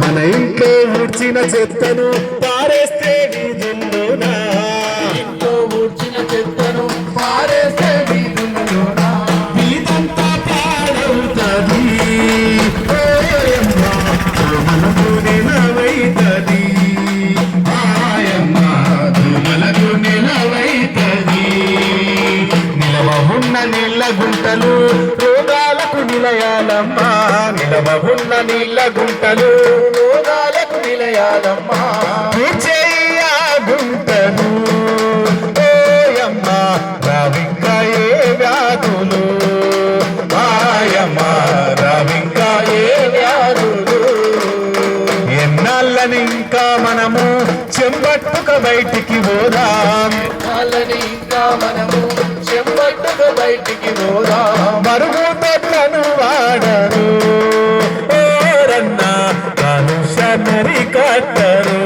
మన ఇంట్లో ఊడ్చిన చెత్తను పారేస్తే వీధుల్లోనా ఇంట్లో ఊడ్చిన చెత్తను పారేస్తే వీధుల్లోనా వీధంతా పాడవుతది. దుమలకు నిలవైతది నిలవ ఉన్న నీళ్ళ గుంటలు రోగాలకు నిలయాలమ్మా. నిలవ ఉన్న నీళ్ళ గుంటలు. రోగాలకు నిలయాలమ్మా. పూడ్చేయి ఆ గుంటలు. ఓయమ్మ రావింకా ఏ వ్యాధులు. మాయమ్మ రావింకా ఏ వ్యాధులు. ఎన్నాళ్ళని ఇంకా మనము చెంబట్టుక బయటికి పోదాం. వాళ్ళని ఇంకా మనము ಕರಿ ಕಟ್ಟರು